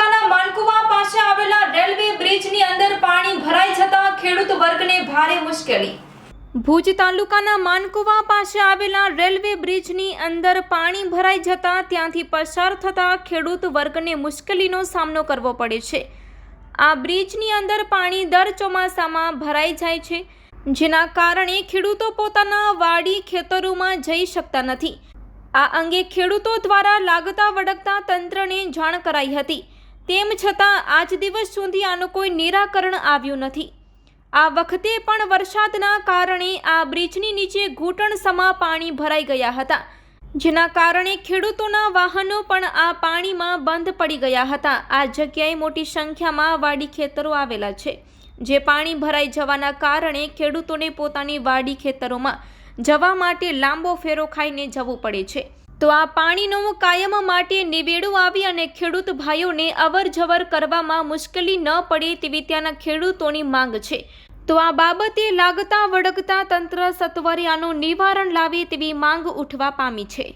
તાલુકાના માનકુવા પાસે આવેલા રેલવે બ્રિજની અંદર પાણી ભરાઈ જતા ખેડૂત વર્ગને ભારે મુશ્કેલી. ભુજ તાલુકાના માનકુવા પાસે આવેલા રેલવે બ્રિજની અંદર પાણી ભરાઈ જતા ત્યાંથી પસાર થતા ખેડૂત વર્ગને મુશ્કેલીનો સામનો કરવો પડે છે. આ બ્રિજની અંદર પાણી દર ચોમાસામાં ભરાઈ જાય છે, જેના કારણે ખેડૂતો પોતાના વાડી ખેતરોમાં જઈ શકતા નથી. આ અંગે ખેડૂતો દ્વારા લાગતા વળગતા તંત્રને જાણ કરાઈ હતી. તેમ છતાં આજ દિવસ સુધી આનું કોઈ નિરાકરણ આવ્યું નથી. આ વખતે પણ વરસાદના કારણે આ બ્રિજની નીચે ઘૂંટણ સમા પાણી ભરાઈ ગયા હતા. જેના કારણે ખેડૂતોના વાહનો પણ આ પાણીમાં બંધ પડી ગયા હતા. આ જગ્યાએ મોટી સંખ્યામાં વાડી ખેતરો આવેલા છે. જે પાણી ભરાઈ જવાના કારણે ખેડૂતોને પોતાની વાડી ખેતરોમાં જવા માટે લાંબો ફેરો ખાઈને જવું પડે છે. તો આ પાણીનો કાયમ માટે નિવેડું આવી અને ખેડૂત ભાઈઓને અવર જવર કરવામાં મુશ્કેલી ન પડે તેવી ત્યાંના ખેડૂતોની માંગ છે. તો આ બાબતે લાગતા વળગતા તંત્ર સત્વરે આનું નિવારણ લાવે તેવી માંગ ઉઠવા પામી છે.